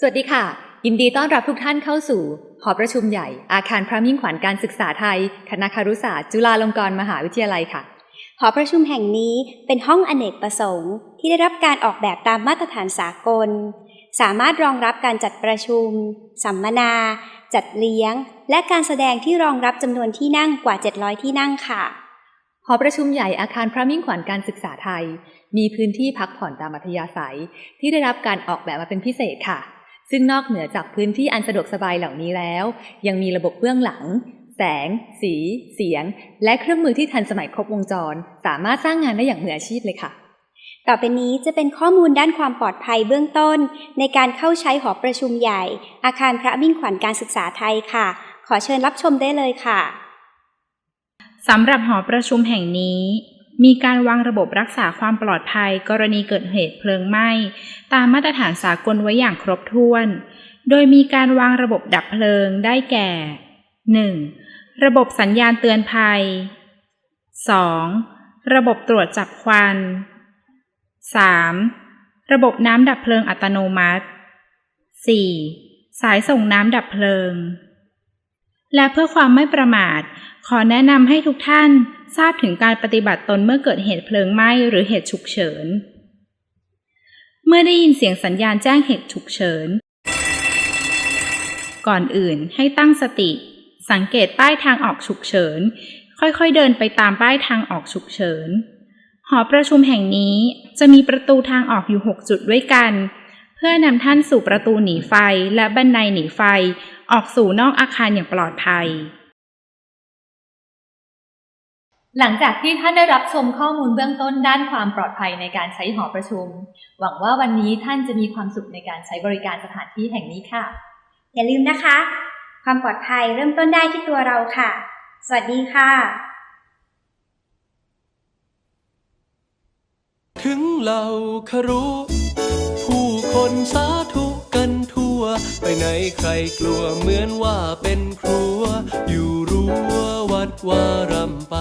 สวัสดีค่ะ ยินดีต้อนรับทุกท่านเข้าสู่ หอประชุมใหญ่ อาคารพระมิ่งขวัญการศึกษาไทย คณะคารุศาสตร์จุฬาลงกรณ์มหาวิทยาลัยค่ะ หอประชุมแห่งนี้เป็นห้องอเนกประสงค์ ที่ได้รับการออกแบบตามมาตรฐานสากล สามารถรองรับการจัดประชุม สัมมนา จัดเลี้ยง และการแสดงที่รองรับจำนวนที่นั่งกว่า 700 ที่นั่งค่ะ หอประชุมใหญ่อาคารพระมิ่งขวัญการศึกษาไทย มีพื้นที่พักผ่อนตามอัธยาศัย ที่ได้รับการออกแบบมาเป็นพิเศษค่ะ ซึ่งนอกเหนือจากพื้นที่อันสะดวกสบายเหล่านี้แล้ว ยังมีระบบเบื้องหลัง แสง สี เสียง และเครื่องมือที่ทันสมัยครบวงจร สามารถสร้างงานได้อย่างมืออาชีพเลยค่ะ ต่อไปนี้จะเป็นข้อมูลด้านความปลอดภัยเบื้องต้น ในการเข้าใช้หอประชุมใหญ่ อาคารพระมิ่งขวัญการศึกษาไทยค่ะ ขอเชิญรับชมได้เลยค่ะสำหรับหอประชุมแห่งนี้ มีการวางระบบรักษาความปลอดภัย กรณีเกิดเหตุเพลิงไหม้ ตามมาตรฐานสากลไว้อย่างครบถ้วน โดยมีการวางระบบดับเพลิงได้แก่ 1. ระบบสัญญาณเตือนภัย 2. ระบบตรวจจับควัน 3. ระบบน้ำดับเพลิงอัตโนมัติ 4. สายส่งน้ำดับเพลิง และเพื่อความไม่ประมาท ขอแนะนำให้ทุกท่าน ทราบถึงการปฏิบัติตนเมื่อเกิดเหตุเพลิงไหม้หรือเหตุฉุกเฉิน เมื่อได้ยินเสียงสัญญาณแจ้งเหตุฉุกเฉิน ก่อนอื่นให้ตั้งสติ สังเกตป้ายทางออกฉุกเฉิน ค่อยๆเดินไปตามป้ายทางออกฉุกเฉิน หอประชุมแห่งนี้จะมีประตูทางออกอยู่ 6 จุดด้วยกัน เพื่อนำท่านสู่ประตูหนีไฟและบันไดหนีไฟออกสู่นอกอาคารอย่างปลอดภัย หลังจากที่ท่านได้รับชมข้อมูลเบื้องต้นด้านความปลอดภัยในการใช้หอประชุม หวังว่าวันนี้ท่านจะมีความสุขในการใช้บริการสถานที่แห่งนี้ค่ะ อย่าลืมนะคะ ความปลอดภัยเริ่มต้นได้ที่ตัวเราค่ะ สวัสดีค่ะ ถึงเราคารุผู้คนสาธุกันทั่ว ไปไหนใครกลัวเหมือนว่าเป็นครัวอยู่รั้ววั ดวารำไป